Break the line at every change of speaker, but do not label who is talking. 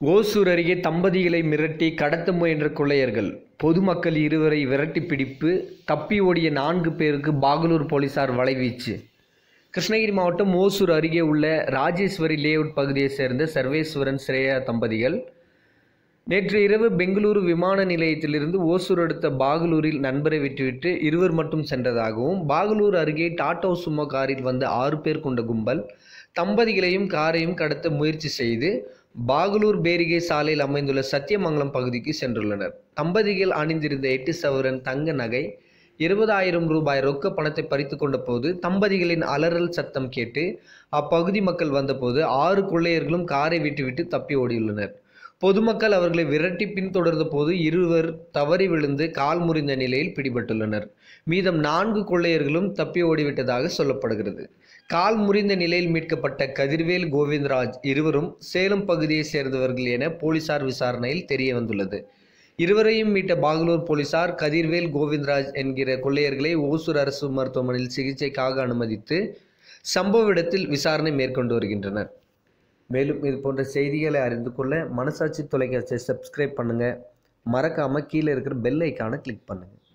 ஓசூர் அருகே தம்பதிகளை மிரட்டி கடத்த முயன்ற கொள்ளையர்கள். பொதுமக்கள் இருவரை விரட்டி பிடிப்பு தப்பி ஓடிய நான்கு பேருக்கு பாகலூர் போலீசார் வலைவீச்சு. கிருஷ்ணகிரி மாவட்டம் ஓசூர் அருகே உள்ள ராஜேஸ்வரி லேஅவுட் பகுதியைச் சேர்ந்த சர்வேஸ்வரன் ஸ்ரேயா தம்பதிகள். நேற்று இரவு பெங்களூரு விமான நிலையத்திலிருந்து ஓசூர் அடுத்த பாகலூரில் நண்பரை விட்டுவிட்டு இருவர் மட்டும் சென்றதாகவும் பாகலூர் அருகே டாட்டோ சுமோ காரில் வந்த ஆறு பேர் கொண்ட கும்பல் தம்பதிகளையும் காரையும் கடத்த முயற்சி செய்து பாகலூர் பேரிகை சாலையில் அமைந்துள்ள சத்தியமங்கலம் பகுதிக்கு சென்றுள்ளனர். தம்பதிகள் அணிந்திருந்த எட்டு சவரன் தங்க நகை இருபதாயிரம் ரூபாய் ரொக்க பணத்தை பறித்து கொண்ட போது தம்பதிகளின் அலறல் சத்தம் கேட்டு அப்பகுதி மக்கள் வந்தபோது ஆறு கொள்ளையர்களும் காரை விட்டுவிட்டு தப்பி ஓடியுள்ளனர். பொதுமக்கள் அவர்களை விரட்டி பின்தொடர்ந்த போது இருவர் தவறி விழுந்து கால் முறிந்த நிலையில் பிடிபட்டுள்ளனர். மீதம் நான்கு கொள்ளையர்களும் தப்பி ஓடிவிட்டதாக சொல்லப்படுகிறது. கால் முறிந்த நிலையில் மீட்கப்பட்ட கதிர்வேல் கோவிந்தராஜ் இருவரும் சேலம் பகுதியைச் சேர்ந்தவர்கள் என போலீசார் விசாரணையில் தெரிய வந்துள்ளது இருவரையும் மீட்ட பாகலூர் போலீசார் கதிர்வேல் கோவிந்தராஜ் என்கிற கொள்ளையர்களை ஓசூர் அரசு மருத்துவமனையில் சிகிச்சைக்காக அனுமதித்து சம்பவ இடத்தில் விசாரணை மேற்கொண்டு வருகின்றனர். மேலும் இது போன்ற செய்திகளை அறிந்து கொள்ள மனசாட்சி தொலைக்காட்சியை சப்ஸ்கிரைப் பண்ணுங்கள் மறக்காமல் கீழே இருக்கிற பெல் ஐக்கானை கிளிக் பண்ணுங்கள்